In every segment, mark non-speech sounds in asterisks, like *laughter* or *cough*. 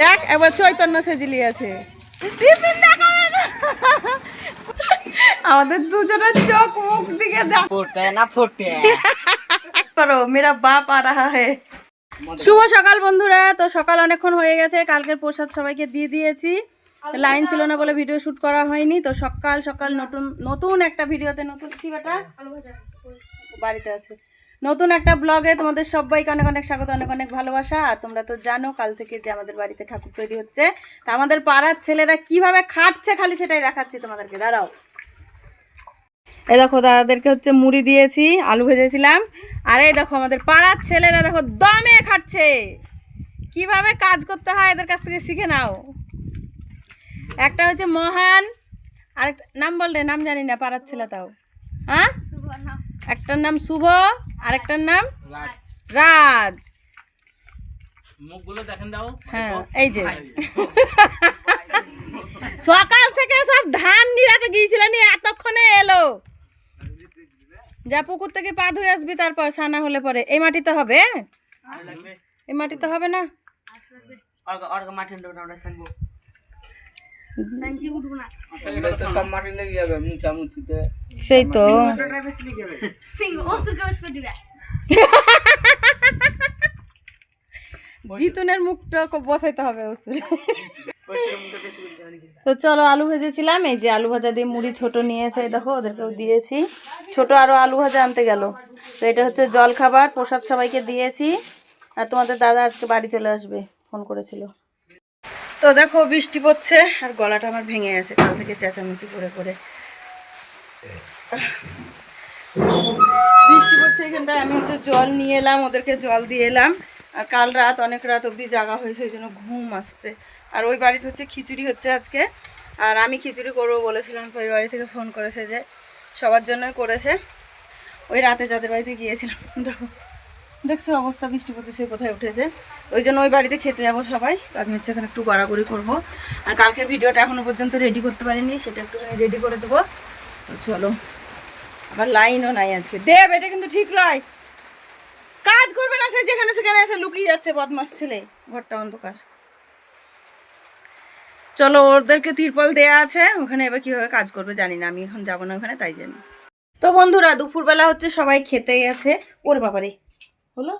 দেখ এবার চৈতন্য সেজিলি আছে। আমাদের দুজনের চোখ মুখ দিকে করো মেরা বাপ আর হে। শুভ সকাল বন্ধুরা তো সকাল অনেকক্ষণ হয়ে গেছে কালকের প্রসাদ সবাইকে দিয়ে দিয়েছি। লাইন ছিল না বলে ভিডিও শুট করা হয়নি তো সকাল সকাল নতুন নতুন একটা ভিডিওতে নতুন কি বাড়িতে আছে। নতুন একটা ব্লগে তোমাদের সবাইকে অনেক অনেক স্বাগত, অনেক অনেক ভালোবাসা। আর তোমরা তো জানো, কাল থেকে যে আমাদের বাড়িতে ঠাকুর তৈরি হচ্ছে, তা আমাদের পাড়ার ছেলেরা কীভাবে খাটছে খালি সেটাই দেখাচ্ছি তোমাদেরকে। দাঁড়াও। এই দেখো, দাদাদেরকে হচ্ছে মুড়ি দিয়েছি, আলু ভেজেছিলাম। আর এই দেখো, আমাদের পাড়ার ছেলেরা দেখো দমে খাচ্ছে কীভাবে কাজ করতে হয় এদের কাছ থেকে শিখে নাও। একটা হচ্ছে মহান আর নাম বললে নাম জানি না, পাড়ার ছেলে তাও। হ্যাঁ? একটার নাম শুভ আরেকটার নাম রাজ। মুখগুলো দেখেন দাও। হ্যাঁ এই যে। সকাল থেকে সব ধান নিরাতে এতক্ষণে এলো। যা পুকুর থেকে পা ধুয়ে আসবি তারপর সানা হলে পরে। এই মাটিতে হবে এই মাটিতে হবে না? সেই তো। জিতুনের মুখটা বসাইতে হবে তো চলো আলু ভেজেছিলাম এই যে আলু ভাজা দিয়ে মুড়ি ছোট নিয়ে এসে দেখো ওদেরকেও দিয়েছি। ছোট আরও আলু ভাজা আনতে গেল। তো এটা হচ্ছে জল খাবার প্রসাদ সবাইকে দিয়েছি। আর তোমাদের দাদা আজকে বাড়ি চলে আসবে ফোন করেছিল। তো দেখো বৃষ্টি পড়ছে, আর গলাটা আমার ভেঙে গেছে, কাল থেকে চেঁচামেচি করে করে। বৃষ্টি পড়ছে এখানটায়, আমি হচ্ছে জল নিয়ে এলাম, ওদেরকে জল দিয়ে এলাম। আর কাল রাত, অনেক রাত অবধি জাগা হয়েছে, ওই জন্য ঘুম আসছে। আর ওই বাড়িতে হচ্ছে খিচুড়ি হচ্ছে আজকে। আর আমি খিচুড়ি করব বলেছিলাম ওই বাড়ি থেকে ফোন করেছে যে সবার জন্যই করেছে। ওই রাতে যাদের বাড়িতে গিয়েছিলাম, দেখো। দেখছ অবস্থা, বৃষ্টি পড়ছে কোথায় উঠেছে? ওই জন্য ওই বাড়িতে খেতে যাব সবাই। আমি হচ্ছে এখানে একটু গড়াগড়ি করব। আর কালকের ভিডিওটা এখনও পর্যন্ত রেডি করতে পারিনি, সেটা একটুখানি রেডি করে দেবো। তো চলো, আবার লাইনও নাই আজকে। দেব, এটা কিন্তু ঠিক নয়। কাজ করবে না সে, যেখানে সেখানে এসে লুকিয়ে যাচ্ছে বদমাস ছেলে। ঘরটা অন্ধকার। চলো, ওদেরকে তিরপল দেয়া আছে। ওখানে এবার কীভাবে কাজ করবে জানি না, আমি এখন যাব না ওখানে, তাই জানি তো বন্ধুরা, দুপুরবেলা হচ্ছে সবাই খেতে গেছে। ওর বাবারে। হলো?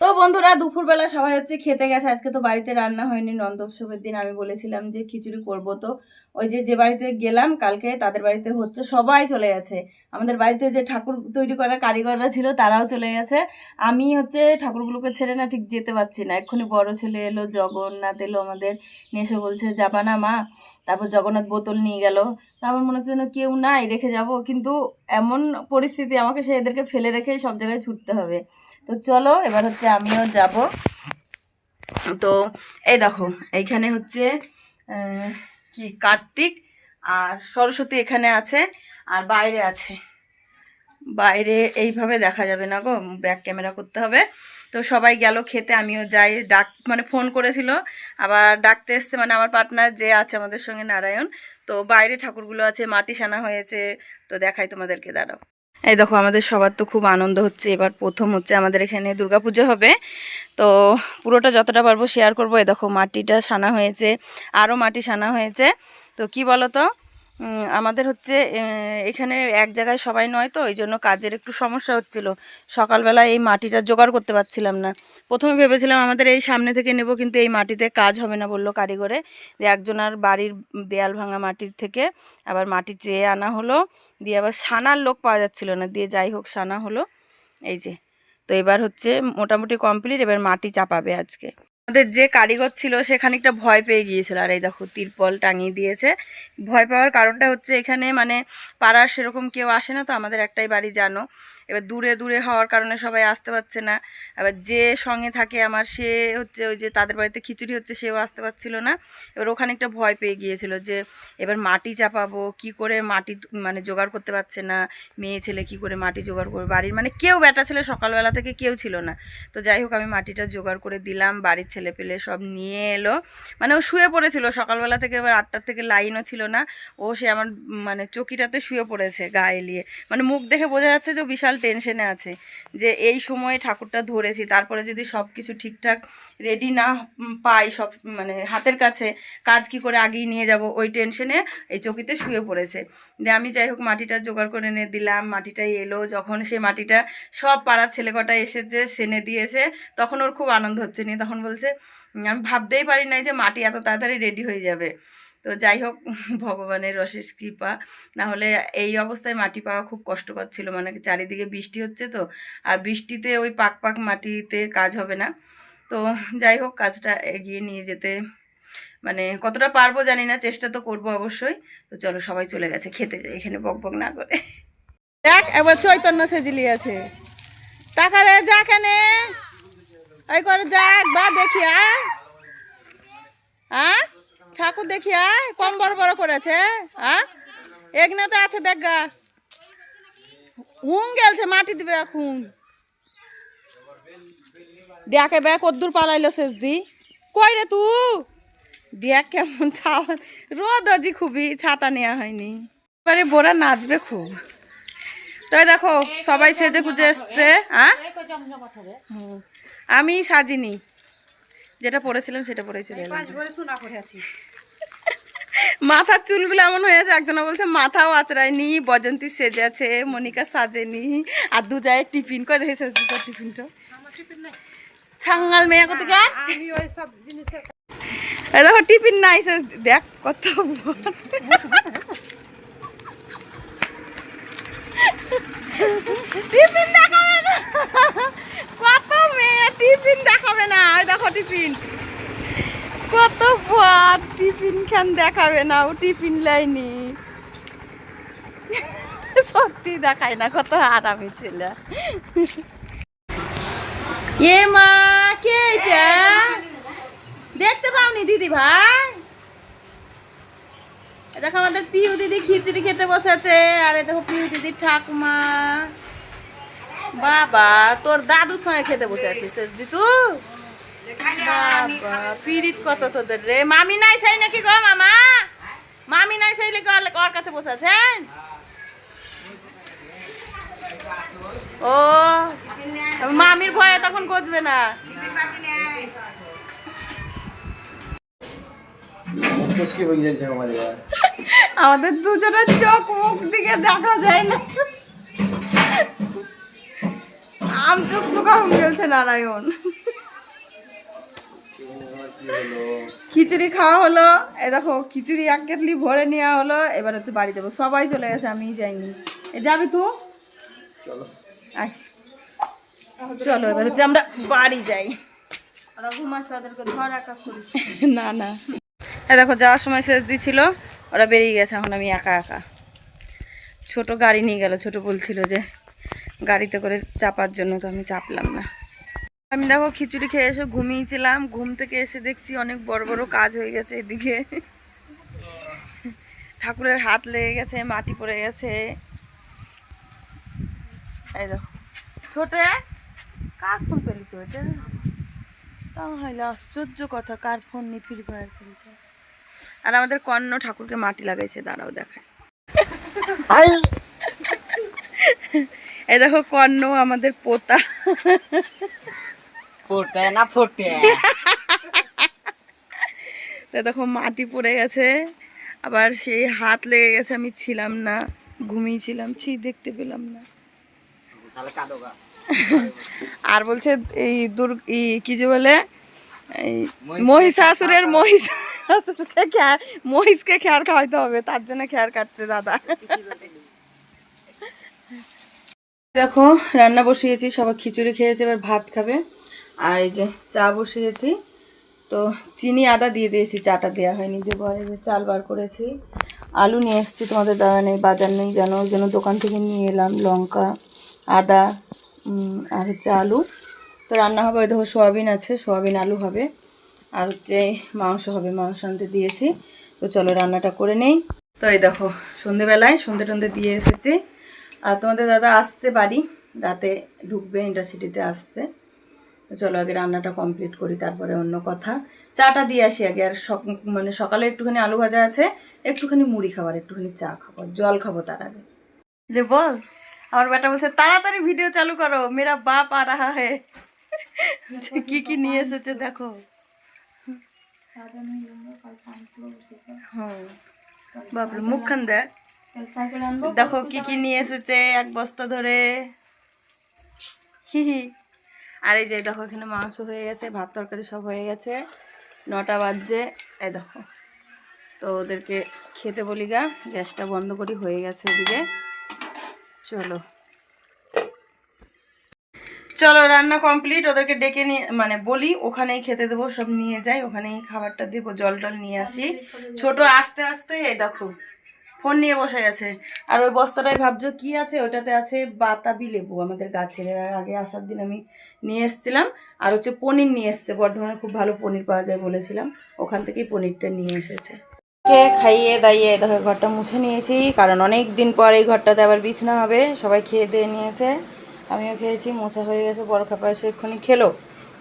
তো বন্ধুরা, দুপুরবেলা সবাই হচ্ছে খেতে গেছে। আজকে তো বাড়িতে রান্না হয়নি, নন্দোৎসবের দিন। আমি বলেছিলাম যে খিচুড়ি করব। তো ওই যে যে বাড়িতে গেলাম, কালকে তাদের বাড়িতে হচ্ছে সবাই চলে গেছে। আমাদের বাড়িতে যে ঠাকুর তৈরি করা কারিগররা ছিল, তারাও চলে গেছে। আমি হচ্ছে ঠাকুরগুলোকে ছেড়ে না ঠিক যেতে পারছি না। এক্ষুনি বড় ছেলে এলো, জগন্নাথ এলো আমাদের। এসে বলছে, যাবা না মা। তারপর জগন্নাথ বোতল নিয়ে গেল। আমার মনে হচ্ছে যেন কেউ নাই, রেখে যাব। কিন্তু এমন পরিস্থিতি আমাকে সে এদেরকে ফেলে রেখে সব জায়গায় ছুটতে হবে। তো চলো, এবার হচ্ছে আমিও যাব। তো এই দেখো, এইখানে হচ্ছে কি, কার্তিক আর সরস্বতী এখানে আছে আর বাইরে আছে। বাইরে এইভাবে দেখা যাবে না গো, ব্যাক ক্যামেরা করতে হবে। তো সবাই গেল খেতে, আমিও যাই। ডাক মানে ফোন করেছিল। আবার ডাকতে এসছে মানে আমার পার্টনার যে আছে আমাদের সঙ্গে নারায়ণ। তো বাইরে ঠাকুরগুলো আছে, মাটি সানা হয়েছে। তো দেখাই তোমাদেরকে, দাঁড়াও। এই দেখো, আমাদের সবার তো খুব আনন্দ হচ্ছে। এবার প্রথম হচ্ছে আমাদের এখানে দুর্গাপুজো হবে। তো পুরোটা যতটা পারব শেয়ার করব। এই দেখো, মাটিটা সানা হয়েছে আরও মাটি সানা হয়েছে। তো কি বলো তো আমাদের হচ্ছে এখানে এক জায়গায় সবাই নয় তো ওই জন্য কাজের একটু সমস্যা হচ্ছিল। সকালবেলা এই মাটিটা জোগাড় করতে পারছিলাম না। প্রথমে ভেবেছিলাম আমাদের এই সামনে থেকে নেব, কিন্তু এই মাটিতে কাজ হবে না বলল কারিগরে। যে একজনার বাড়ির দেয়াল ভাঙা মাটির থেকে আবার মাটি চেয়ে আনা হলো। দিয়ে আবার সানার লোক পাওয়া যাচ্ছিল না। দিয়ে যাই হোক, সানা হলো। এই যে, তো এবার হচ্ছে মোটামুটি কমপ্লিট, এবার মাটি চাপাবে আজকে। আমাদের যে কারিগর ছিল, সে খানিকটা ভয় পেয়ে গিয়েছিল। আর এই দেখো, তিরপল টাঙিয়ে দিয়েছে। ভয় পাওয়ার কারণটা হচ্ছে এখানে মানে পাড়ার সেরকম কেউ আসে না তো, আমাদের একটাই বাড়ি জানো। এবার দূরে দূরে হওয়ার কারণে সবাই আসতে পারছে না। এবার যে সঙ্গে থাকে আমার, সে হচ্ছে ওই যে তাদের বাড়িতে খিচুড়ি হচ্ছে, সেও আসতে পারছিল না। এবার ওখানে একটা ভয় পেয়ে গিয়েছিল যে, এবার মাটি চাপাবো, কি করে মাটি মানে জোগাড় করতে পারছে না? মেয়ে, ছেলে কি করে মাটি জোগাড় করবে? বাড়ির মানে কেউ, বেটা ছেলে সকালবেলা থেকে কেউ ছিল না। তো যাই হোক, আমি মাটিটা জোগাড় করে দিলাম, বাড়ির ছেলে পেলে সব নিয়ে এলো। মানে ও শুয়ে পড়েছিল সকালবেলা থেকে, এবার আটটার থেকে লাইনও ছিল না। ও সে আমার মানে চকিটাতে শুয়ে পড়েছে গা এলিয়ে। মানে মুখ দেখে বোঝা যাচ্ছে যে বিশাল টেনশনে আছে যে এই সময়ে ঠাকুরটা ধরেছি, তারপরে যদি সব কিছু ঠিকঠাক রেডি না পাই, সব মানে হাতের কাছে কাজ কি করে আগিয়ে নিয়ে যাব, ওই টেনশনে এই চকিতে শুয়ে পড়েছে। দিয়ে আমি যাই হোক মাটিটা জোগাড় করে এনে দিলাম, মাটিটাই এলো, যখন সে মাটিটা সব পাড়ার ছেলে কটা এসেছে, সেনে দিয়েছে, তখন ওর খুব আনন্দ হচ্ছে। নিয়ে তখন বলছে, আমি ভাবতেই পারি নাই যে মাটি এত তাড়াতাড়ি রেডি হয়ে যাবে। তো যাই হোক, *laughs* ভগবানের অশেষ কৃপা। না হলে এই অবস্থায় মাটি পাওয়া খুব কষ্টকর ছিল। মানে চারিদিকে বৃষ্টি হচ্ছে তো, আর বৃষ্টিতে ওই পাক পাক মাটিতে কাজ হবে না। তো যাই হোক, কাজটা এগিয়ে নিয়ে যেতে মানে কতটা পারব জানি না, চেষ্টা তো করব অবশ্যই। তো চলো সবাই চলে গেছে খেতে যাই এখানে বক বক না করে। দেখ একবার চৈতন্য সেজিলি আছে। টাকা রে, যা কেনে এই করে, যাক, বা দেখি হ্যাঁ ঠাকুর দেখি কম বড় বড় করেছে এগনে তো আছে, দেখ গা। হুং গেলছে, মাটি দিবে এখন। দেখ বে কদ্দুর পালাইলো শেষ দি কই রে তু? দেখ কেমন ছাওয়া। রোদ আজি খুবই, ছাতা নেওয়া হয়নি। এবারে বোরা নাচবে খুব। তাই দেখো, সবাই সেজে গুজে এসছে হ্যাঁ হুম। আমি সাজিনি। যেটা পরেছিলাম সেটা পরেই চলে মাথার চুলগুলো এমন হয়ে আছে একজনা বলছে মাথাও আচড়ায়নি বজন্তী সেজে আছে মনিকা সাজেনি আর দু জায়গায় টিফিন। করে দেখে শেষ দুটো টিফিনটা? ছাঙ্গাল মেয়ে কত গান দেখো টিফিন নাই দেখ কত টিফিন দেখাবে না কত মেয়ে টিফিন দেখাবে না ওই দেখো টিফিন? কত বদ টিফিন খান দেখাবে না, ও টিফিন লাইনি সত্যি দেখায় না, কত আরামে ছেলে। এ মা, কে এটা? দেখতে পাওনি দিদি ভাই? দেখো আমাদের পিউ দিদি খিচুড়ি খেতে বসেছে, আর দেখো পিউ দিদির ঠাকুমা। বাবা, তোর দাদুর সঙ্গে খেতে বসে আছিস শেষ তুই কত তোদের রে। মামি নাই সাই নাকি গো মামা? মামি নাই সাইলে গো ওর কাছে বসে আছেন? ও, মামির ভয়ে তখন গজবে না। আমাদের দুজনের চোখ মুখ দিকে দেখা যায় না। আমচো সুগা গেলছে নারায়ণ। খিচুড়ি খাওয়া হলো। এ দেখো খিচুড়ি এক কেটলি ভরে নেওয়া হলো। এবার হচ্ছে বাড়ি যাব। সবাই চলে গেছে আমি যাইনি। এ যাবি আয়। চলো এবার হচ্ছে আমরা বাড়ি যাই। *laughs* না না। এ দেখো যাওয়ার সময় শেষ দিছিল। ওরা বেরিয়ে গেছে এখন আমি একা একা। ছোট গাড়ি নিয়ে গেল ছোট বলছিল যে গাড়িতে করে চাপার জন্য তো আমি চাপলাম না। আমি দেখো খিচুড়ি খেয়ে এসে ঘুমিয়েছিলাম ঘুম থেকে এসে দেখছি অনেক বড় বড় কাজ হয়ে গেছে এদিকে। ঠাকুরের হাত লেগে গেছে মাটি পড়ে গেছে। এই দেখো। ছোট কার ফোন পেলি তো এটা হইলে আশ্চর্য কথা কার ফোন নিয়ে ফ্রি ফায়ার খেলছে। আর আমাদের কর্ণ ঠাকুরকে মাটি লাগাইছে দাঁড়াও দেখায় এই দেখো কর্ণ আমাদের পোতা। ফোটে না ফোটে? তো দেখো মাটি পড়ে গেছে। আবার সেই হাত লেগে গেছে আমি ছিলাম না ঘুমিয়েছিলাম। ছি দেখতে পেলাম না। আর বলছে এই দুর ই কি যে বলে? এই মহিষাসুরের মহিষাসুরকে খেয়ার মহিষকে খেয়ার খাওয়াইতে হবে। তার জন্য খেয়ার কাটছে দাদা। দেখো রান্না বসিয়েছি সবাই খিচুড়ি খেয়েছে এবার ভাত খাবে। আর এই যে চা বসিয়েছি। তো চিনি আদা দিয়ে দিয়েছি, চাটা দেওয়া হয়নি আর এই যে চাল বার করেছি। আলু নিয়ে এসেছি তোমাদের দাদা নেই, বাজার নেই জানো, ওই জন্য দোকান থেকে নিয়ে এলাম, লঙ্কা, আদা আর হচ্ছে আলু। তো রান্না হবে, ওই দেখো সোয়াবিন আছে, সোয়াবিন আলু হবে। আর হচ্ছে মাংস হবে, মাংস আনতে দিয়েছি। তো চলো রান্নাটা করে নেই। তো এই দেখো, সন্ধেবেলায় সন্ধে টন্ধে দিয়ে এসেছি। আর তোমাদের দাদা আসছে বাড়ি, রাতে ঢুকবে, ইন্টারসিটিতে আসছে। চলো আগে রান্নাটা কমপ্লিট করি তারপরে অন্য কথা। চাটা দিয়ে আসি আগে আর মানে সকালে একটুখানি আলু ভাজা আছে একটুখানি মুড়ি খাবার একটুখানি চা খাব জল খাব তার আগে। যে বল আমার বেটা বলছে তাড়াতাড়ি ভিডিও চালু করো মেরা বাপ আর হে। কি কি নিয়ে এসেছে দেখো। হ্যাঁ। মুখখান দেখ। দেখো কি কি নিয়ে এসেছে এক বস্তা ধরে। হি হি। আর এই যে দেখো, এখানে মাংস হয়ে গেছে, ভাত তরকারি সব হয়ে গেছে। নটা বাজছে। এই দেখো, তো ওদেরকে খেতে বলি গা, গ্যাসটা বন্ধ করি, হয়ে গেছে এদিকে। চলো। চলো, রান্না কমপ্লিট। ওদেরকে ডেকে নিয়ে মানে বলি, ওখানেই খেতে দেবো, সব নিয়ে যাই, ওখানেই খাবারটা দেবো, জল টল নিয়ে আসি। ছোট আস্তে আস্তে, এই দেখো ফোন নিয়ে বসে গেছে। আর ওই বস্তাটায় ভাবছ কি আছে? ওটাতে আছে বাতাবি লেবু। আমাদের গাছের আগে আসার দিন আমি নিয়ে এসেছিলাম। আর হচ্ছে পনির নিয়ে এসেছে। বর্ধমানে খুব ভালো পনির পাওয়া যায় বলেছিলাম। ওখান থেকেই পনিরটা নিয়ে এসেছে। কে খাইয়ে দাইয়ে দেখো ঘরটা মুছে নিয়েছি। কারণ অনেক দিন পর এই ঘরটাতে আবার বিছনা হবে। সবাই খেয়ে দিয়ে নিয়েছে। আমিও খেয়েছি। মোছা হয়ে গেছে। বড় খাপা এসে এক্ষুনি খেলো।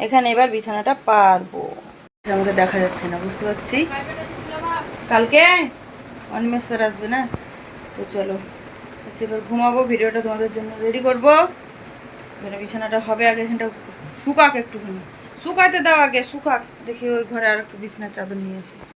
এখানে এবার বিছানাটা পারব। আমাকে দেখা যাচ্ছে না, বুঝতে পারছি? কালকে? অনিমেষ স্যার আসবে না? তো চলো হচ্ছে এবার ঘুমাবো, ভিডিওটা তোমাদের জন্য রেডি করব। এখানে বিছানাটা হবে আগে এখানটা শুকাক একটুখানি। শুকাতে দাও আগে, শুকাক। দেখি ওই ঘরে আর একটু বিছানার চাদর নিয়ে আসি।